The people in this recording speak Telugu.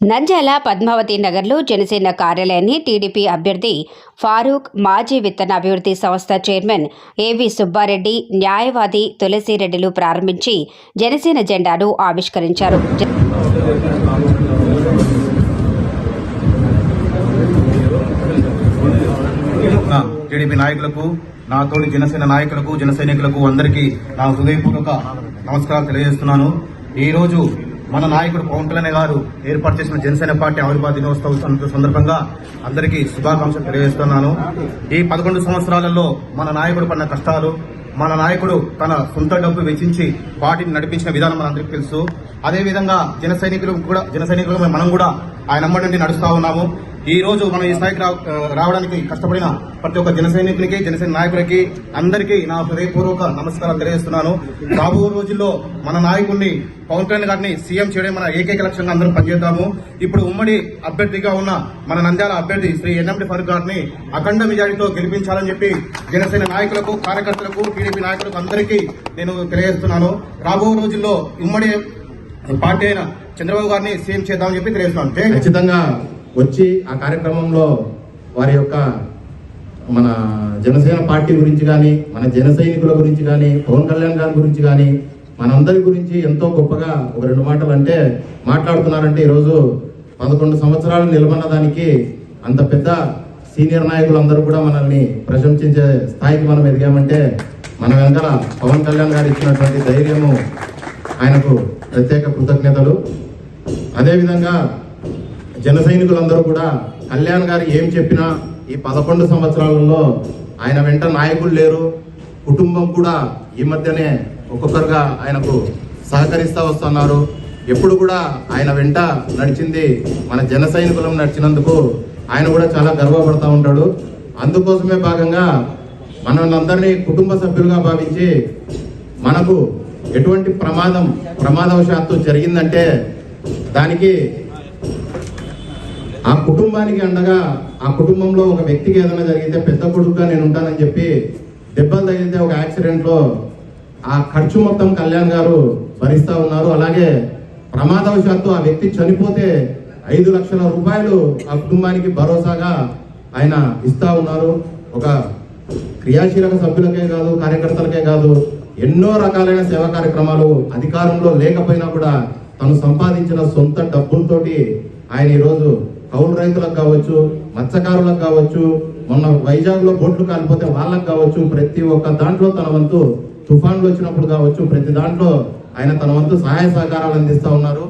నంద్యాల పద్మావతి నగర్లో జనసేన కార్యాలయాన్ని టీడీపీ అభ్యర్థి ఫారూక్ మాజీ విత్తన అభివృద్ధి సంస్థ చైర్మన్ ఏవి సుబ్బారెడ్డి న్యాయవాది తులసిరెడ్డిలు ప్రారంభించి జనసేన జెండాను ఆవిష్కరించారు. టీడీపీ నాయకులకు నా తోటి జనసేన నాయకులకు జనసైనికులకు అందరికీ నా హృదయపూర్వక నమస్కారాలు తెలియజేస్తున్నాను. ఈ రోజు మన నాయకుడు పవన్ కళ్యాణ్ గారు ఏర్పాటు చేసిన జనసేన పార్టీ ఆవిర్భావ దినోత్సవం సందర్భంగా అందరికీ శుభాకాంక్షలు తెలియజేస్తున్నాను. ఈ పదకొండు సంవత్సరాలలో మన నాయకుడు పడిన కష్టాలు మన నాయకుడు తన సొంత డబ్బు వెచ్చించి పార్టీని నడిపించిన విధానం మనందరికీ తెలుసు. అదేవిధంగా జన సైనికులు కూడా జన సైనికులు మనం కూడా ఆయన అమ్మడి నుండి నడుస్తా ఉన్నాము. ఈ రోజు మనం ఈ స్థాయికి రా- రావడానికి కష్టపడిన ప్రతి ఒక్క జన సైనికునికి జనసేన నాయకులకి అందరికీ నా హృదయపూర్వక నమస్కారాలు తెలియజేస్తున్నాను. రాబో రోజుల్లో మన నాయకుడిని పవన్ కళ్యాణ్ గారిని సీఎం చేయడం మన ఏకైక లక్ష్యంగా అందరం పనిచేద్దాము. ఇప్పుడు ఉమ్మడి అభ్యర్థిగా ఉన్న మన నంద్యాల అభ్యర్థి శ్రీ ఎన్ఎండి ఫరూక్ గారిని అఖండ మెజారిటీతో గెలిపించాలని చెప్పి జనసేన నాయకులకు కార్యకర్తలకు టీడీపీ నాయకులకు అందరికీ నేను తెలియజేస్తున్నాను. రాబో రోజుల్లో ఉమ్మడి పార్టీ అయిన చంద్రబాబు గారిని సీఎం చేద్దామని చెప్పి తెలియజేస్తున్నాను. ఖచ్చితంగా వచ్చి ఆ కార్యక్రమంలో వారి యొక్క మన జనసేన పార్టీ గురించి కానీ మన జన సైనికుల గురించి కానీ పవన్ కళ్యాణ్ గారి గురించి కానీ మనందరి గురించి ఎంతో గొప్పగా ఒక రెండు మాటలు అంటే మాట్లాడుతున్నారంటే ఈరోజు పదకొండు సంవత్సరాలు నిలబడిన దానికి అంత పెద్ద సీనియర్ నాయకులందరూ కూడా మనల్ని ప్రశంసించే స్థాయికి మనం ఎదిగామంటే మన వెనకాల పవన్ కళ్యాణ్ గారు ఇచ్చినటువంటి ధైర్యము ఆయనకు ప్రత్యేక కృతజ్ఞతలు. అదేవిధంగా జన సైనికులందరూ కూడా కళ్యాణ్ గారు ఏం చెప్పినా ఈ పదకొండు సంవత్సరాలలో ఆయన వెంట నాయకులు లేరు. కుటుంబం కూడా ఈ మధ్యనే ఒక్కొక్కరుగా ఆయనకు సహకరిస్తూ వస్తున్నారు. ఎప్పుడు కూడా ఆయన వెంట నడిచింది మన జన సైనికులం నడిచినందుకు ఆయన కూడా చాలా గర్వపడతా ఉంటాడు. అందుకోసమే భాగంగా మనల్ని కుటుంబ సభ్యులుగా భావించి మనకు ఎటువంటి ప్రమాదం ప్రమాదవశాత్తు జరిగిందంటే దానికి ఆ కుటుంబానికి అండగా ఆ కుటుంబంలో ఒక వ్యక్తికి ఏదైనా జరిగితే పెద్ద కొడుకుగా నేను ఉంటానని చెప్పి దెబ్బలు తగిలితే ఒక యాక్సిడెంట్లో ఆ ఖర్చు మొత్తం కళ్యాణ్ గారు భరిస్తూ ఉన్నారు. అలాగే ప్రమాదవశాత్తు ఆ వ్యక్తి చనిపోతే ఐదు లక్షల రూపాయలు ఆ కుటుంబానికి భరోసాగా ఆయన ఇస్తా ఉన్నారు. ఒక క్రియాశీలక సభ్యులకే కాదు కార్యకర్తలకే కాదు ఎన్నో రకాలైన సేవా కార్యక్రమాలు అధికారంలో లేకపోయినా కూడా తను సంపాదించిన సొంత డబ్బులతోటి ఆయన ఈరోజు కౌలు రైతులకు కావచ్చు మత్స్యకారులకు కావచ్చు మొన్న వైజాగ్లో బోట్లు కాలిపోతే వాళ్ళకు కావచ్చు ప్రతి ఒక్క దాంట్లో తన వంతు తుఫాన్లు వచ్చినప్పుడు కావచ్చు ప్రతి దాంట్లో ఆయన తన వంతు సహాయ సహకారాలు అందిస్తా ఉన్నారు.